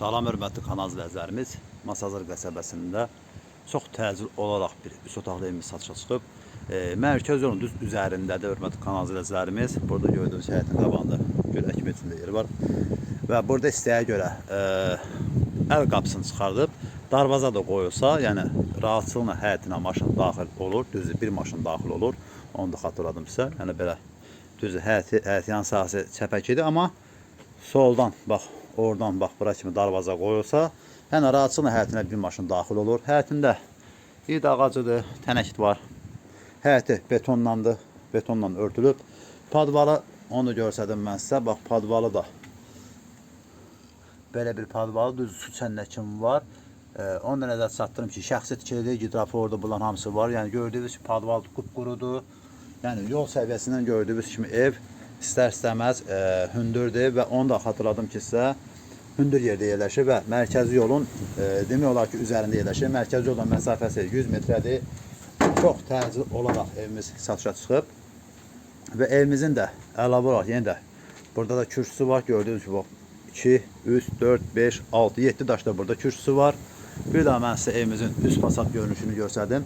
Salam hörmətli kanal izləyicilərimiz. Masazır qəsəbəsində çox təcil olaraq bir üç otaqlı evimiz satışa çıxıb. E, mərkəz yolun düz üzərindədir hörmətli kanal izləyicilərimiz. Burada gördüyünüz həyətin qabağında göl içində yeri var. Və burada istəyə görə e, əl qapısını çıxardıb darvaza da qoyulsa, yəni rahatçılıqla həyətinə maşın daxil olur, düzdür, bir maşın daxil olur. Onu da xatırladım sizə. Yəni belə düzdür, həyəti, həyət yan sahəsi çəpək idi, amma soldan bax oradan bax bura kimi darvaza qoyulsa, yəni rahatçılıqla həyətinə bir maşın daxil olur. Həyətində id ağacıdır, tənəkit var. Həyəti betonlandı, betonla örtülüb. Padvalı onu görsədim mən sizə. Bax padvalı da belə bir padvalı düz su çənnəkim var. Ee, onu da nəzər çatdırım ki, şəxsi tikili, gidrafordu bulan hamısı var. Yəni gördüyünüz kimi padval qupqurudur. Yəni yol səviyyəsindən gördüyünüz kimi ev istər-istəməz e, hündürdür və onu da xatırladım ki, sizə hündür yerdə yerləşir və mərkəzi yolun e, demək olar ki, üzərində yerləşir. Mərkəzi yoldan məsafəsi 100 metrədir. Çox təcil olaraq evimiz satışa çıxıb və evimizin də əlavə olaraq yenə də burada da kürsüsü var. Gördüyünüz kimi bax 2, 3, 4, 5, 6, 7 daşda burada kürsüsü var. Bir daha mən sizə evimizin üst fasad görünüşünü göstərdim.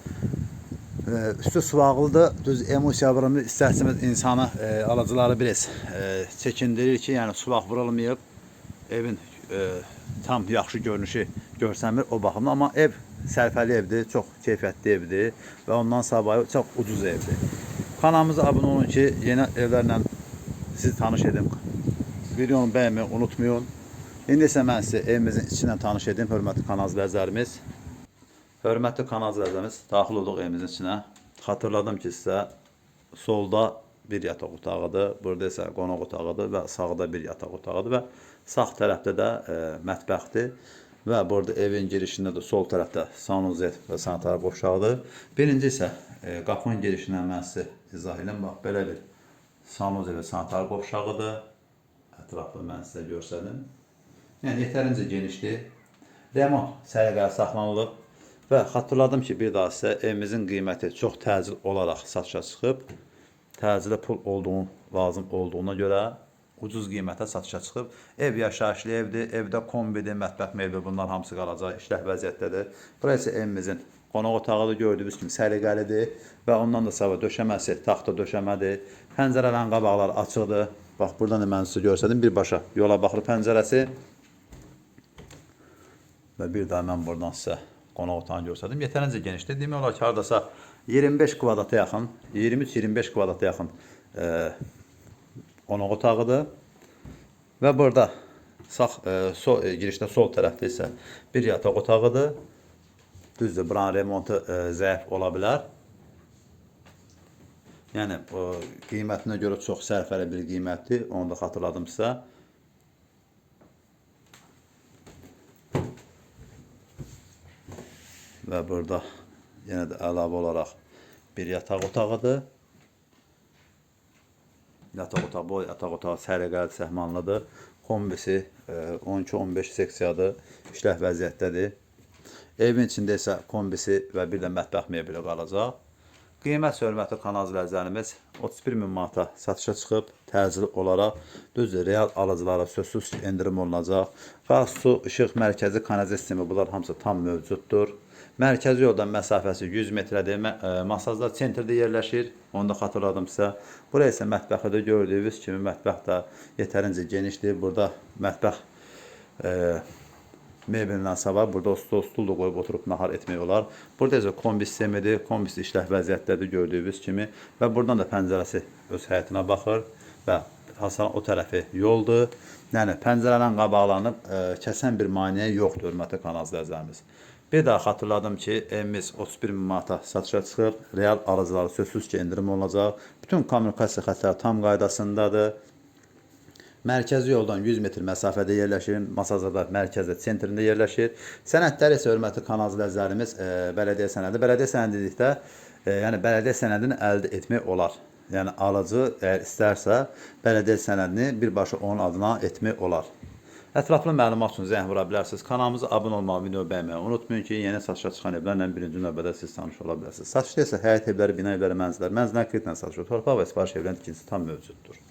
Ee, üstü sıvağlıdır. Düz emosiya vurulmur. İstərsiniz insanı e, alıcıları biraz e, çəkindirir ki, yəni suvaq vurulmayıb evin e, tam yaxşı görünüşü görsənmir o baxımdan. Amma ev sərfəli evdir, çox keyfiyyətli evdir və ondan savayı çox ucuz evdir. Kanalımıza abunə olun ki, yeni evlərlə sizi tanış edim. Videonu bəyənməyi unutmayın. İndi isə mən sizə evimizin içindən tanış edim, hörmətli kanal izləyicilərimiz. Hörmətli kanal daxil olduq evimizin içinə. Xatırladım ki, sizə solda bir yataq otağıdır, burada isə qonaq otağıdır və sağda bir yataq otağıdır və sağ tərəfdə də e, mətbəxdir və burada evin girişində də sol tərəfdə sanuzet və sanitar qovşağıdır. Birinci isə e, qapının girişindən mən izah edim. Bax, belə bir sanuzet və sanitar qovşağıdır. Ətraflı mən sizə göstərdim. Yəni yetərincə genişdir. Remont səliqəli saxlanılıb və xatırladım ki, bir daha sizə evimizin qiyməti çox təcil olaraq satışa çıxıb. Təcili pul olduğu lazım olduğuna görə ucuz qiymətə satışa çıxıb. Ev yaşayışlı evdir, evdə kombidir, mətbəx mebeli bunlar hamısı qalacaq, işləh vəziyyətdədir. Bura isə evimizin qonaq otağıdır, gördüyünüz kimi səliqəlidir və ondan da sonra döşəməsi taxta döşəmədir. Pəncərələrin qabaqları açıqdır. Bax, buradan da mən sizə göstərdim. Birbaşa yola baxır pəncərəsi. Və bir daha mən buradan sizə qonaq otağını göstərdim. Yetərincə genişdir. Demək olar ki, hardasa 25 kvadrata yaxın, 23-25 kvadrata yaxın e, qonaq otağıdır. Və burada sağ e, sol e, girişdə sol tərəfdə isə bir yataq otağıdır. Düzdür, buranın remontu e, zəif ola bilər. Yəni o qiymətinə görə çox sərfəli bir qiymətdir. Onu da xatırladım sizə. Və burada yenə də əlavə olaraq bir yataq otağıdır. Yataq otağı, bu yataq otağı səliqəli səhmanlıdır. Kombisi e, 12-15 seksiyadır, işləh vəziyyətdədir. Evin içində isə kombisi və bir də mətbəx mebeli qalacaq. Qiymət hörmətli kanal izləyicilərimiz 31 min manata satışa çıxıb, təcili olaraq düzdür, real alıcılara sözsüz endirim olunacaq. Qaz, su, işıq, mərkəzi kanalizasiya sistemi bunlar hamısı tam mövcuddur. Mərkəzi yoldan məsafəsi 100 metrədir. E, Masajlar sentrdə yerləşir. Onu da xatırladım sizə. Bura isə mətbəxdə gördüyünüz kimi mətbəx də yetərincə genişdir. Burada mətbəx e, mebelindən savab burada stol, stul da qoyub oturub nahar etmək olar. Burada isə kombi sistemidir. Kombisi işləh vəziyyətdədir gördüyünüz kimi və buradan da pəncərəsi öz həyətinə baxır və Hasan o tərəfi yoldur. Yəni pəncərədən qabaqlanıb e, kəsən bir maneə yoxdur hörmətli kanal izləyicilərimiz. Bir daha xatırladım ki, evimiz 31 min manata satışa çıxıb. Real alıcılara sözsüz ki, endirim olacaq. Bütün kommunikasiya xətləri tam qaydasındadır. Mərkəzi yoldan 100 metr məsafədə yerləşir. Masazada mərkəzdə, sentrində yerləşir. Sənədlər isə hörmətli kanal izləyicilərimiz, e, bələdiyyə sənədi. Bələdiyyə sənədi dedikdə, e, yəni bələdiyyə sənədini əldə etmək olar. Yəni alıcı əgər istərsə, bələdiyyə sənədini birbaşa onun adına etmək olar. Ətraflı məlumat üçün zəng vura bilərsiniz. Kanalımıza abunə olmağı, video bəyənməyi unutmayın ki, yeni satışa çıxan evlərlə birinci növbədə siz tanış ola bilərsiniz. Satışda isə həyət evləri, bina evləri, mənzillər, mənzillər kreditlə satışır. Torpaq və sifariş evlərin tikintisi tam mövcuddur.